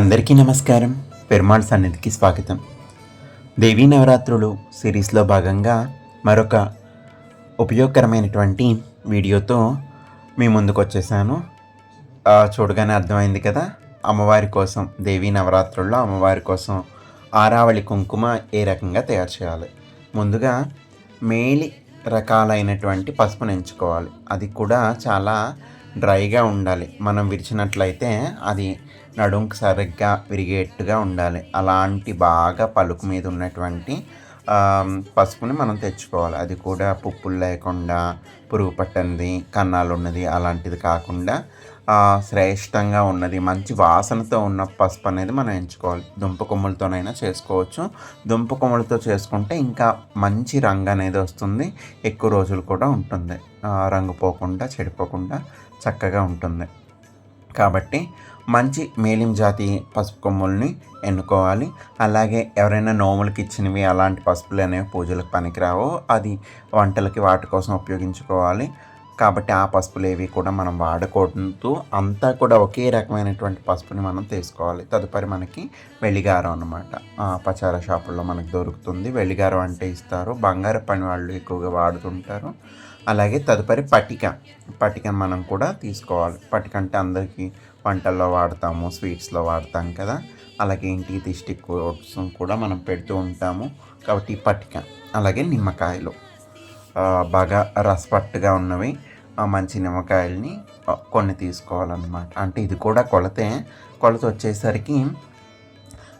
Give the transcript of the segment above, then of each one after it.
అందరికీ నమస్కారం. పెరుమాళ్ సన్నిధికి స్వాగతం. దేవీ నవరాత్రులు సిరీస్లో భాగంగా మరొక ఉపయోగకరమైనటువంటి వీడియోతో మీ ముందుకు వచ్చేసాను చూడగానే అర్థమైంది కదా? అమ్మవారి కోసం దేవీ నవరాత్రుల్లో అమ్మవారి కోసం ఆరావళి కుంకుమ ఏ రకంగా తయారు చేయాలి? ముందుగా మేలి రకాలైనటువంటి పసుపును ఎంచుకోవాలి. అది కూడా చాలా డ్రైగా ఉండాలి. మనం విరిచినట్లయితే అది నడుంకు సరిగ్గా విరిగేట్టుగా ఉండాలి. అలాంటి బాగా పలుకు మీద ఉన్నటువంటి పసుపుని మనం తెచ్చుకోవాలి. అది కూడా పుప్పులు లేకుండా పురుగు పట్టనిది కన్నాలు ఉన్నది అలాంటిది కాకుండా శ్రేష్టంగా ఉన్నది. మంచి వాసనతో ఉన్న పసుపు అనేది మనం ఎంచుకోవాలి. దుంప కొమ్ములతోనైనా చేసుకోవచ్చు. దుంప కొమ్ములతో చేసుకుంటే ఇంకా మంచి రంగు అనేది వస్తుంది. ఎక్కువ రోజులు కూడా ఉంటుంది. రంగు పోకుండా చెడిపోకుండా చక్కగా ఉంటుంది. కాబట్టి మంచి మేలిం జాతి పసుపు కొమ్ముల్ని ఎన్నుకోవాలి. అలాగే ఎవరైనా నోములకి ఇచ్చినవి అలాంటి పసుపులు అనేవి పూజలకు పనికిరావు. అది వంటలకి వాటి కోసం ఉపయోగించుకోవాలి. కాబట్టి ఆ పసుపులు ఏవి కూడా మనం వాడకూడదు అంతా కూడా ఒకే రకమైనటువంటి పసుపుని మనం తీసుకోవాలి. తదుపరి మనకి వెలిగారం అనమాట పచార షాపుల్లో మనకు దొరుకుతుంది. వెలిగారం అంటే ఇస్తారు. బంగారు పని వాళ్ళు ఎక్కువగా వాడుతుంటారు. అలాగే తదుపరి పటిక. పటికను మనం కూడా తీసుకోవాలి. పటిక అంటే అందరికీ వంటల్లో వాడతాము స్వీట్స్లో వాడతాం కదా. అలాగే ఇంటికి దిష్టి కోసం కూడా మనం పెడుతూ ఉంటాము కాబట్టి పటిక. అలాగే నిమ్మకాయలు. బాగా రసపట్టుగా ఉన్నవి మంచి నిమ్మకాయలని కొన్ని తీసుకోవాలన్నమాట. అంటే ఇది కూడా కొలతే కొలత వచ్చేసరికి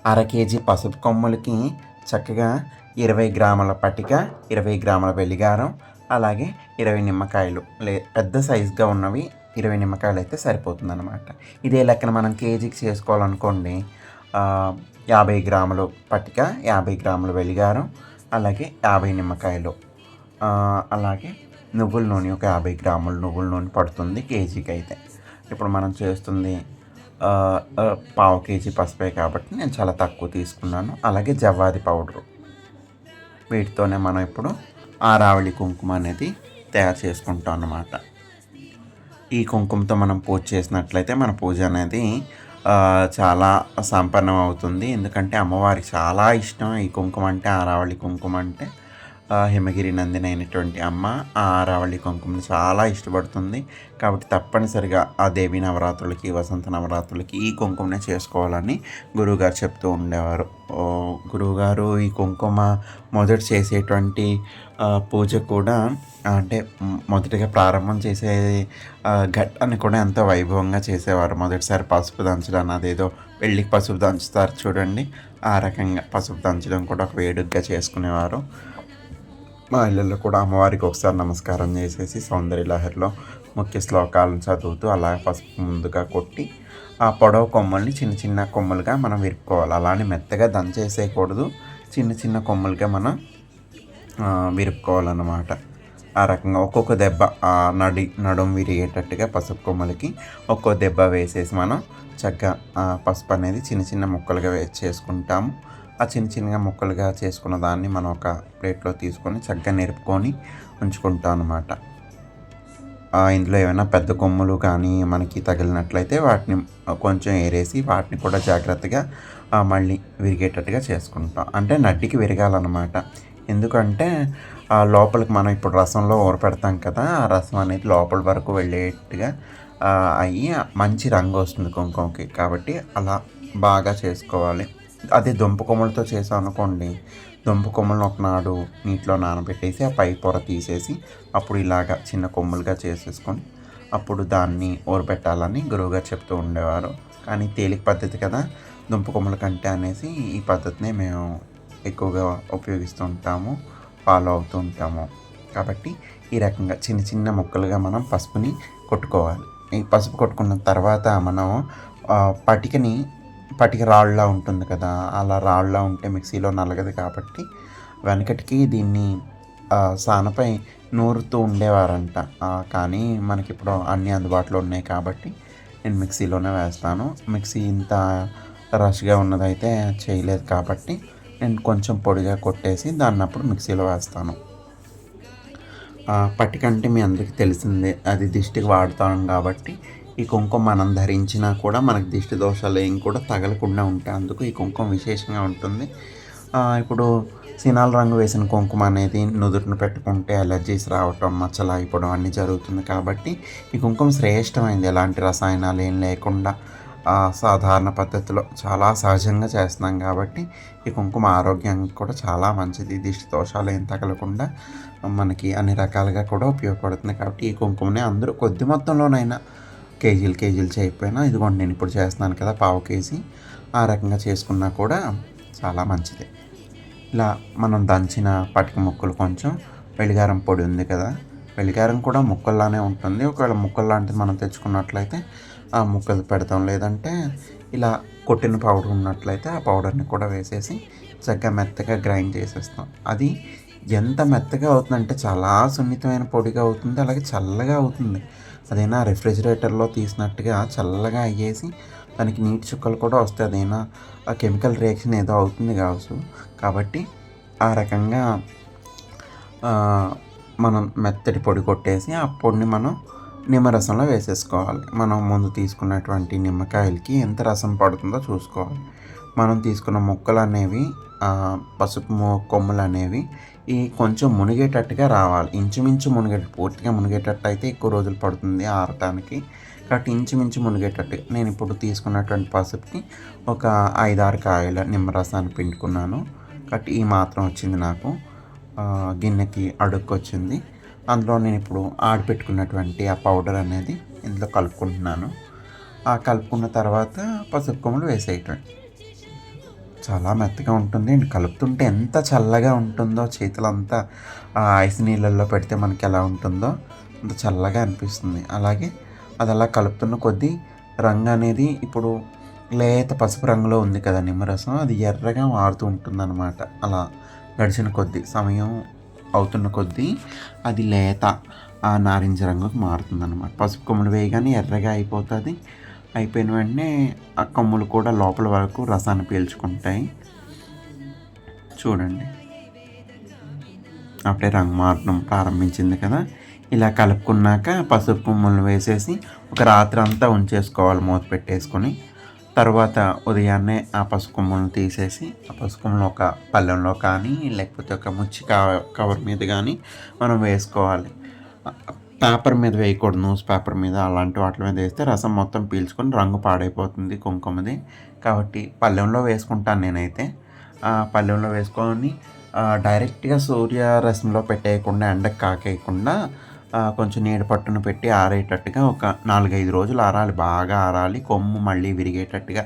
అర కేజీ పసుపు కొమ్ములకి చక్కగా ఇరవై గ్రాముల పటిక ఇరవై గ్రాముల వెలిగారం అలాగే ఇరవై నిమ్మకాయలు లే పెద్ద సైజుగా ఉన్నవి ఇరవై నిమ్మకాయలు అయితే సరిపోతుంది అనమాట ఇదే లెక్కన మనం కేజీకి చేసుకోవాలనుకోండి యాభై గ్రాములు పట్టిక యాభై గ్రాములు వెలిగారం అలాగే యాభై నిమ్మకాయలు. అలాగే నువ్వుల నూనె ఒక యాభై గ్రాములు నువ్వుల నూనె పడుతుంది కేజీకి అయితే ఇప్పుడు మనం చేస్తుంది పావు కేజీ పసుపే కాబట్టి నేను చాలా తక్కువ తీసుకున్నాను. అలాగే జవ్వాది పౌడరు. వీటితోనే మనం ఇప్పుడు ఆరావళి కుంకుమ అనేది తయారు చేసుకుంటాం అన్నమాట. ఈ కుంకుమతో మనం పూజ చేసినట్లయితే మన పూజ అనేది చాలా సంపన్నం అవుతుంది. ఎందుకంటే అమ్మవారికి చాలా ఇష్టం ఈ కుంకుమ అంటే ఆరావళి కుంకుమ అంటే. హిమగిరి నందిని అయినటువంటి అమ్మ ఆ ఆరావళి కుంకుమని చాలా ఇష్టపడుతుంది. కాబట్టి తప్పనిసరిగా ఆ దేవి నవరాత్రులకి వసంత నవరాత్రులకి ఈ కుంకుమనే చేసుకోవాలని గురువుగారు చెప్తూ ఉండేవారు. గురువుగారు ఈ కుంకుమ మొదట చేసేటువంటి పూజ కూడా అంటే మొదటిగా ప్రారంభం చేసే ఘట్టాన్ని కూడా ఎంతో వైభవంగా చేసేవారు. మొదటిసారి పసుపు దంచడం అదేదో వెళ్ళి పసుపు దంచుతారు చూడండి. ఆ రకంగా పసుపు దంచడం కూడా ఒక వేడుగ్గా చేసుకునేవారు. మా ఇళ్ళల్లో కూడా అమ్మవారికి ఒకసారి నమస్కారం చేసేసి సౌందర్య లహరిలో ముఖ్య శ్లోకాలను చదువుతూ అలా పసుపు ముందుగా కొట్టి ఆ పొడవు కొమ్మల్ని చిన్న చిన్న కొమ్మలుగా మనం విరుపుకోవాలి అలానే మెత్తగా దంచేసేయకూడదు చిన్న చిన్న కొమ్మలుగా మనం విరుక్కోవాలన్నమాట. విరుపుకోవాలన్నమాట ఆ రకంగా ఒక్కొక్క దెబ్బ ఆ నడి నడుం విరిగేటట్టుగా పసుపు కొమ్మలకి ఒక్కో దెబ్బ వేసేసి మనం చక్కగా పసుపు అనేది చిన్న చిన్న ముక్కలుగా వేసి చేసుకుంటాము ఆ చిన్న చిన్నగా ముక్కలుగా చేసుకున్న దాన్ని మనం ఒక ప్లేట్లో తీసుకొని చక్కగా నేర్పుకొని ఉంచుకుంటాం అనమాట ఇందులో ఏమైనా పెద్ద కొమ్ములు కానీ మనకి తగిలినట్లయితే వాటిని కొంచెం ఏరేసి వాటిని కూడా జాగ్రత్తగా మళ్ళీ విరిగేటట్టుగా చేసుకుంటాం. అంటే నడ్డికి విరగాలన్నమాట. ఎందుకంటే ఆ లోపలికి మనం ఇప్పుడు రసంలో ఊర పెడతాం కదా ఆ రసం అనేది లోపల వరకు వెళ్ళేట్టుగా అయ్యి మంచి రంగు వస్తుంది కుంకుమకి. కాబట్టి అలా బాగా చేసుకోవాలి. అదే దుంప కొమ్మలతో చేసాం అనుకోండి దుంప కొమ్మలను ఒకనాడు నీటిలో నానబెట్టేసి ఆ పై పొర తీసేసి అప్పుడు ఇలాగా చిన్న కొమ్ములుగా చేసేసుకొని అప్పుడు దాన్ని ఊరబెట్టాలని గురువుగారు చెప్తూ ఉండేవారు. కానీ తేలిక పద్ధతి కదా దుంప కొమ్మల కంటే అనేసి ఈ పద్ధతిని మేము ఎక్కువగా ఉపయోగిస్తూ ఉంటాము ఫాలో అవుతూ ఉంటాము. కాబట్టి ఈ రకంగా చిన్న చిన్న ముక్కలుగా మనం పసుపుని కొట్టుకోవాలి. ఈ పసుపు కొట్టుకున్న తర్వాత మనం పటికని పటికి రాళ్ళలా ఉంటుంది కదా అలా రాళ్ళలా ఉంటే మిక్సీలో నలగదు కాబట్టి వెనకటికి దీన్ని సానపై నూరుతూ ఉండేవారంట. కానీ మనకి ఇప్పుడు అన్నీ అందుబాటులో ఉన్నాయి కాబట్టి నేను మిక్సీలోనే వేస్తాను. మిక్సీ ఇంత రష్గా ఉన్నదైతే చేయలేదు కాబట్టి నేను కొంచెం పొడిగా కొట్టేసి దాన్ని అప్పుడు మిక్సీలో వేస్తాను. పట్టికంటే పట్టిక అంటే మీ అందరికీ తెలిసిందే అది దిష్టికి వాడుతాను కాబట్టి ఈ కుంకుమ మనం ధరించినా కూడా మనకు దిష్టి దోషాలు ఏం కూడా తగలకుండా ఉంటాయి. అందుకు ఈ కుంకుమ విశేషంగా ఉంటుంది. ఇప్పుడు సినాల రంగు వేసిన కుంకుమ అనేది నుదుటిని పెట్టుకుంటే అలర్జీస్ రావటం మచ్చలు అయిపోవడం అన్నీ జరుగుతుంది కాబట్టి ఈ కుంకుమ శ్రేష్టమైంది. ఎలాంటి రసాయనాలు ఏం లేకుండా సాధారణ పద్ధతిలో చాలా సహజంగా చేస్తున్నాం కాబట్టి ఈ కుంకుమ ఆరోగ్యానికి కూడా చాలా మంచిది. దిష్టి దోషాలు ఏం తగలకుండా మనకి అన్ని రకాలుగా కూడా ఉపయోగపడుతుంది కాబట్టి ఈ కుంకుమని అందరూ కొద్ది మొత్తంలోనైనా కేజీలు కేజీలు చేయకపోయినా ఇదిగోండి నేను ఇప్పుడు చేస్తున్నాను కదా పావు కేజీ ఆ రకంగా చేసుకున్నా కూడా చాలా మంచిది. ఇలా మనం దంచిన పటిక ముక్కలు కొంచెం వెలిగారం పొడి ఉంది కదా వెలిగారం కూడా ముక్కల్లానే ఉంటుంది. ఒకవేళ ముక్కలు లాంటిది మనం తెచ్చుకున్నట్లయితే ఆ ముక్కలు పెడతాం. లేదంటే ఇలా కొట్టిన పౌడర్ ఉన్నట్లయితే ఆ పౌడర్ని కూడా వేసేసి చక్కగా మెత్తగా గ్రైండ్ చేసేస్తాం. అది ఎంత మెత్తగా అవుతుందంటే చాలా సున్నితమైన పొడిగా అవుతుంది అలాగే చల్లగా అవుతుంది. అదైనా రెఫ్రిజిరేటర్లో తీసినట్టుగా చల్లగా అయ్యేసి దానికి నీటి చుక్కలు కూడా వస్తాయి. అదైనా ఆ కెమికల్ రియాక్షన్ ఏదో అవుతుంది కావచ్చు. కాబట్టి ఆ రకంగా మనం మెత్తటి పొడి కొట్టేసి ఆ పొడిని మనం నిమ్మరసంలో వేసేసుకోవాలి. మనం ముందు తీసుకున్నటువంటి నిమ్మకాయలకి ఎంత రసం పడుతుందో చూసుకోవాలి. మనం తీసుకున్న ముక్కలు అనేవి పసుపు కొమ్ములు అనేవి ఈ కొంచెం మునిగేటట్టుగా రావాలి. ఇంచుమించు మునిగేట పూర్తిగా మునిగేటట్టు అయితే ఎక్కువ రోజులు పడుతుంది ఆరటానికి కాబట్టి ఇంచుమించు మునిగేటట్టు. నేను ఇప్పుడు తీసుకున్నటువంటి పసుపుకి ఒక ఐదారు కాయల నిమ్మరసాన్ని పిండుకున్నాను. కాబట్టి ఈ మాత్రం వచ్చింది నాకు. గిన్నెకి అడుక్కు వచ్చింది. అందులో నేను ఇప్పుడు ఆడిపెట్టుకున్నటువంటి ఆ పౌడర్ అనేది ఇందులో కలుపుకుంటున్నాను. ఆ కలుపుకున్న తర్వాత పసుపు కొమ్ములు వేసేయటం. చాలా మెత్తగా ఉంటుంది. అండ్ కలుపుతుంటే ఎంత చల్లగా ఉంటుందో చేతులంతా ఆ ఐస్ నీళ్ళల్లో పెడితే మనకి ఎలా ఉంటుందో అంత చల్లగా అనిపిస్తుంది. అలాగే అది అలా కలుపుతున్న కొద్దీ రంగు అనేది ఇప్పుడు లేత పసుపు రంగులో ఉంది కదా నిమ్మరసం అది ఎర్రగా మారుతూ ఉంటుందన్నమాట. అలా గడిచిన కొద్దీ సమయం అవుతున్న కొద్దీ అది లేత ఆ నారింజ రంగుకు మారుతుంది అనమాట పసుపు కొమ్ములు వేయగానే ఎర్రగా అయిపోతుంది. అయిపోయిన వెంటనే ఆ కొమ్ములు కూడా లోపల వరకు రసాన్ని పీల్చుకుంటాయి. చూడండి. అప్పుడే రంగు మారడం ప్రారంభించింది కదా. ఇలా కలుపుకున్నాక పసుపు కొమ్ములు వేసేసి ఒక రాత్రి అంతా ఉంచేసుకోవాలి మూత పెట్టేసుకొని. తర్వాత ఉదయాన్నే ఆ పసుపు కొమ్ములను తీసేసి ఆ పసుపు కొమ్ములు ఒక పళ్ళెంలో కానీ లేకపోతే ఒక ముచ్చి కవర్ మీద కానీ మనం వేసుకోవాలి. పేపర్ మీద వేయకూడదు న్యూస్ పేపర్ మీద అలాంటి వాటి మీద వేస్తే రసం మొత్తం పీల్చుకొని రంగు పాడైపోతుంది కుంకుమది. కాబట్టి పళ్ళెంలో వేసుకుంటాను నేనైతే. పళ్ళెంలో వేసుకొని డైరెక్ట్గా సూర్యరశ్మిలో పెట్టేయకుండా ఎండకు కాకేయకుండా కొంచెం నీడ పట్టున పెట్టి ఆరేటట్టుగా ఒక నాలుగైదు రోజులు ఆరాలి. బాగా ఆరాలి. కొమ్ము మళ్ళీ విరిగేటట్టుగా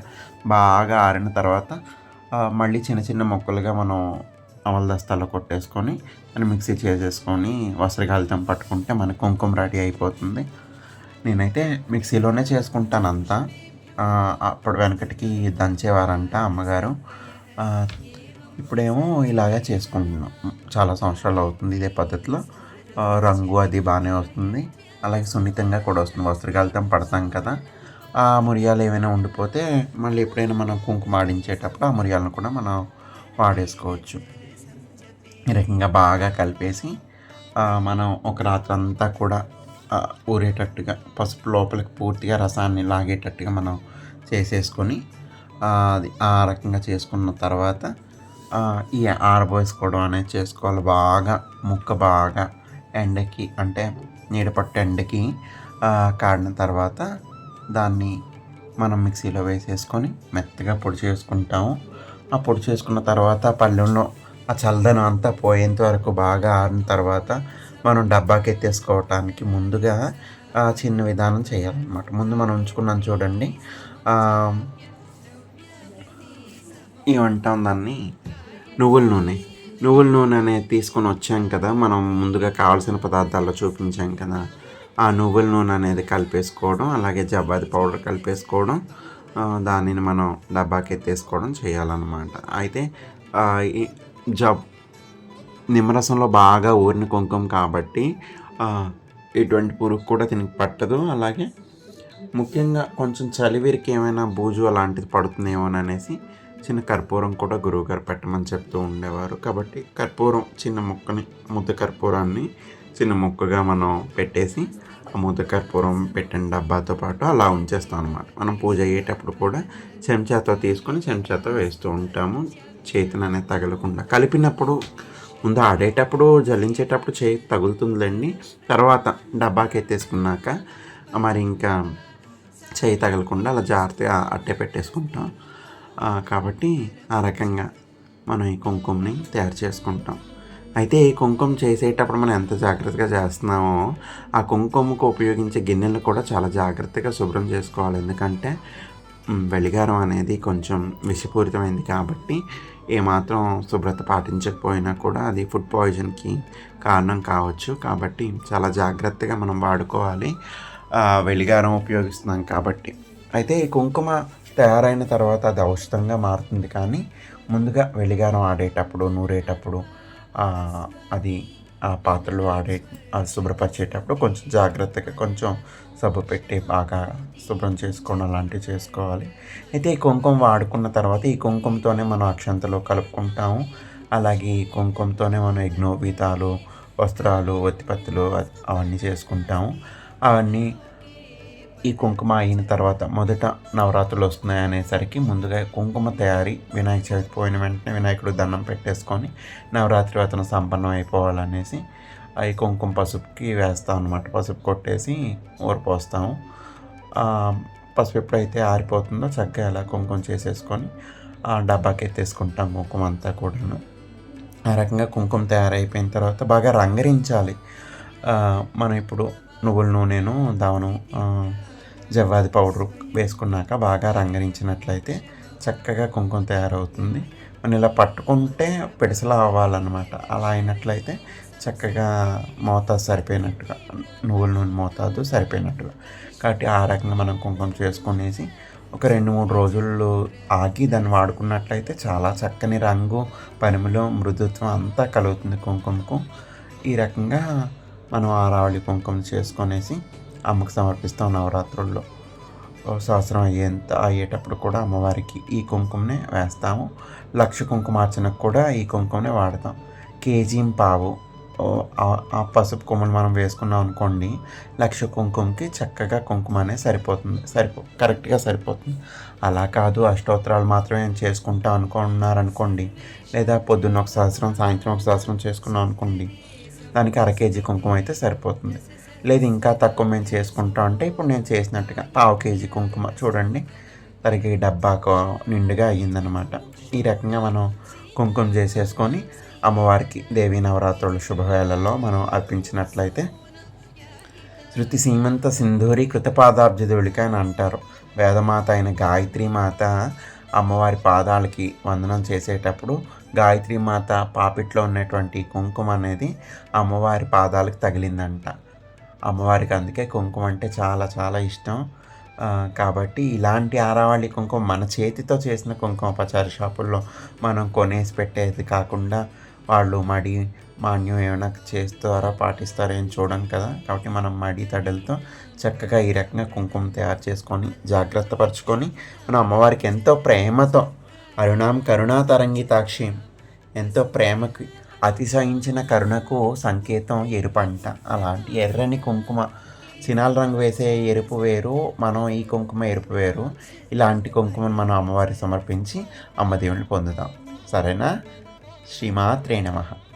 బాగా ఆరిన తర్వాత మళ్ళీ చిన్న చిన్న ముక్కలుగా మనం అవల దస్తాలో కొట్టేసుకొని దాన్ని మిక్సీ చేసేసుకొని వస్త్రకాలితం పట్టుకుంటే మన కుంకుమ రెడీ అయిపోతుంది. నేనైతే మిక్సీలోనే చేసుకుంటాను అంతా. అప్పుడు వెనకటికి దంచేవారంట అమ్మగారు. ఇప్పుడేమో ఇలాగే చేసుకుంటున్నాం. చాలా సంవత్సరాలు అవుతుంది ఇదే పద్ధతిలో. రంగు అది బాగానే వస్తుంది. అలాగే సున్నితంగా కూడా వస్తుంది. వస్త్రకాలితం పడతాం కదా. ఆ మురియాలు ఏమైనా ఉండిపోతే మళ్ళీ ఎప్పుడైనా మనం కుంకుమ ఆడించేటప్పుడు ఆ మురియాలను కూడా మనం వాడేసుకోవచ్చు. ఈ రకంగా బాగా కలిపేసి మనం ఒక రాత్రి అంతా కూడా ఊరేటట్టుగా పసుపు లోపలికి పూర్తిగా రసాన్ని లాగేటట్టుగా మనం చేసేసుకొని అది ఆ రకంగా చేసుకున్న తర్వాత ఈ ఆరబోసుకోవడం అనేది చేసుకోవాలి. బాగా ముక్క బాగా ఎండకి అంటే నీడపట్టు ఎండకి కాడిన తర్వాత దాన్ని మనం మిక్సీలో వేసేసుకొని మెత్తగా పొడి చేసుకుంటాము. ఆ పొడి చేసుకున్న తర్వాత పళ్ళెంలో ఆ చల్లదనం అంతా పోయేంత వరకు బాగా ఆరిన తర్వాత మనం డబ్బాకి ఎత్తేసుకోవటానికి ముందుగా ఆ, చిన్న విధానం చేయాలన్నమాట. ముందు మనం ఉంచుకున్నాం చూడండి. ఏమంటాం దాన్ని? నువ్వుల నూనె. నువ్వుల నూనె అనేది తీసుకొని వచ్చాం కదా మనం ముందుగా కావాల్సిన పదార్థాల్లో చూపించాం కదా. ఆ నువ్వుల నూనె అనేది కలిపేసుకోవడం అలాగే జబాది పౌడర్ కలిపేసుకోవడం దానిని మనం డబ్బాకి ఎత్తేసుకోవడం చేయాలన్నమాట. అయితే ఈ జబ్ నిమ్మరసంలో బాగా ఊరిన కుంకుమ కాబట్టి ఎటువంటి పురుగు కూడా దీనికి పట్టదు. అలాగే ముఖ్యంగా కొంచెం చలివీరికి ఏమైనా బూజు అలాంటిది పడుతుందేమోననేసి చిన్న కర్పూరం కూడా గురువుగారు పెట్టమని చెప్తూ ఉండేవారు. కాబట్టి కర్పూరం చిన్న ముక్కని ముద్ద కర్పూరాన్ని చిన్న ముక్కగా మనం పెట్టేసి ఆ ముద్ద కర్పూరం పెట్టిన డబ్బాతో పాటు అలా ఉంచేస్తాం అనమాట మనం పూజ అయ్యేటప్పుడు కూడా చెంచాతో తీసుకొని చెంచాతో వేస్తూ ఉంటాము. చేతిని అనేది తగలకుండా కలిపినప్పుడు ముందు ఆడేటప్పుడు జల్లించేటప్పుడు చేయి తగులుతుందండి తర్వాత డబ్బాకి ఎత్తేసుకున్నాక మరి ఇంకా చేయి తగలకుండా అలా జాగ్రత్తగా అట్టే పెట్టేసుకుంటాం. కాబట్టి ఆ రకంగా మనం ఈ కుంకుమని తయారు చేసుకుంటాం. అయితే ఈ కుంకుమ చేసేటప్పుడు మనం ఎంత జాగ్రత్తగా చేస్తున్నామో ఆ కుంకుమకు ఉపయోగించే గిన్నెలు కూడా చాలా జాగ్రత్తగా శుభ్రం చేసుకోవాలి. ఎందుకంటే వెలిగారం అనేది కొంచెం విషపూరితమైంది కాబట్టి ఏమాత్రం శుభ్రత పాటించకపోయినా కూడా అది ఫుడ్ పాయిజన్కి కారణం కావచ్చు. కాబట్టి చాలా జాగ్రత్తగా మనం వాడుకోవాలి. వెలిగారం ఉపయోగిస్తున్నాం కాబట్టి. అయితే ఈ కుంకుమ తయారైన తర్వాత అది ఔషధంగా మారుతుంది కానీ ముందుగా వెలిగారం ఆడేటప్పుడు నూరేటప్పుడు అది ఆ పాత్రలు వాడే శుభ్రపరిచేటప్పుడు కొంచెం జాగ్రత్తగా కొంచెం సబ్బు పెట్టి బాగా శుభ్రం చేసుకోవడం అలాంటివి చేసుకోవాలి. అయితే ఈ కుంకుమ వాడుకున్న తర్వాత ఈ కుంకుమతోనే మనం అక్షంతలు కలుపుకుంటాము. అలాగే ఈ కుంకుమతోనే మనం యజ్ఞోపీతాలు వస్త్రాలు ఉత్పత్తులు అవన్నీ చేసుకుంటాము. అవన్నీ ఈ కుంకుమ అయిన తర్వాత మొదట నవరాత్రులు వస్తున్నాయి అనేసరికి ముందుగా కుంకుమ తయారీ వినాయక చవితి పోయిన వెంటనే వినాయకుడు దండం పెట్టేసుకొని నవరాత్రి అతను సంపన్నం అయిపోవాలనేసి అవి కుంకుమ పసుపుకి వేస్తాం అనమాట పసుపు కొట్టేసి ఊరిపోస్తాము. పసుపు ఎప్పుడైతే ఆరిపోతుందో చక్కగా ఎలా కుంకుమ చేసేసుకొని ఆ డబ్బాకి ఎత్తేసుకుంటాం కుంకుమ అంతా కూడాను. ఆ రకంగా కుంకుమ తయారైపోయిన తర్వాత బాగా రంగరించాలి. మనం ఇప్పుడు నువ్వుల నూనెను దావను జవ్వాది పౌడర్ వేసుకున్నాక బాగా రంగరించినట్లయితే చక్కగా కుంకుమ తయారవుతుంది. మనం ఇలా పట్టుకుంటే పిడిసలా అవ్వాలన్నమాట. అలా అయినట్లయితే చక్కగా మోతాదు సరిపోయినట్టుగా నువ్వుల నూనె మోతాదు సరిపోయినట్టుగా. కాబట్టి ఆ రకంగా మనం కుంకుమ చేసుకునేసి ఒక రెండు మూడు రోజులు ఆగి దాన్ని వాడుకున్నట్లయితే చాలా చక్కని రంగు పరిమళ మృదుత్వం అంతా కలుగుతుంది కుంకుమకు. ఈ రకంగా మనం ఆరావళి కుంకుమ చేసుకొనేసి అమ్మకు సమర్పిస్తాం నవరాత్రుల్లో. ఓ సంవత్సరం అయ్యేంత అయ్యేటప్పుడు కూడా అమ్మవారికి ఈ కుంకుమనే వేస్తాము. లక్ష కుంకుమార్చనకు కూడా ఈ కుంకుమనే వాడతాం. కేజీ పావు. ఆ- పసుపు కొమ్మలు మనం వేసుకున్నాం అనుకోండి లక్ష కుంకుమకి చక్కగా కుంకుమ అనేది సరిపోతుంది. సరిపో కరెక్ట్గా సరిపోతుంది. అలా కాదు అష్టోత్తరాలు మాత్రమే చేసుకుంటాం అనుకున్నారనుకోండి లేదా పొద్దున్న ఒక సంవత్సరం సాయంత్రం ఒక సంవత్సరం చేసుకున్నాం అనుకోండి దానికి అర కేజీ కుంకుమ అయితే సరిపోతుంది. లేదు ఇంకా తక్కువ మేము చేసుకుంటాం అంటే ఇప్పుడు నేను చేసినట్టుగా పావు కేజీ కుంకుమ. చూడండి తరిగి డబ్బాకు నిండుగా అయ్యిందనమాట. ఈ రకంగా మనం కుంకుమ చేసేసుకొని అమ్మవారికి దేవీ నవరాత్రుల శుభవేళల్లో మనం అర్పించినట్లయితే శృతి సీమంత సింధూరి కృతపాదాబ్జదుడికి అని అంటారు. వేదమాత అయిన గాయత్రి మాత అమ్మవారి పాదాలకి వందనం చేసేటప్పుడు గాయత్రి మాత పాపిట్లో ఉన్నటువంటి కుంకుమ అనేది అమ్మవారి పాదాలకు తగిలిందంట. అమ్మవారికి అందుకే కుంకుమ అంటే చాలా చాలా ఇష్టం. కాబట్టి ఇలాంటి ఆరావళి కుంకుమ మన చేతితో చేసిన కుంకుమ పచారి షాపుల్లో మనం కొనేసి పెట్టేది కాకుండా వాళ్ళు మడి మాన్యం ఏమైనా చేస్తారా పాటిస్తారా ఏం చూడం కదా. కాబట్టి మనం మడి తడలతో చక్కగా ఈ రకంగా కుంకుమ తయారు చేసుకొని జాగ్రత్త పరుచుకొని మన అమ్మవారికి ఎంతో ప్రేమతో అరుణాం కరుణా తరంగితాక్షి ఎంతో ప్రేమకి అతిశయించిన కరుణకు సంకేతం ఎరుపు అంట అలాంటి ఎర్రని కుంకుమ చినాల రంగు వేసే ఎరుపు వేరు మనం ఈ కుంకుమ ఎరుపు వేరు. ఇలాంటి కుంకుమను మనం అమ్మవారికి సమర్పించి అమ్మదేవుని పొందుదాం సరేనా? శ్రీమాత్రే నమః.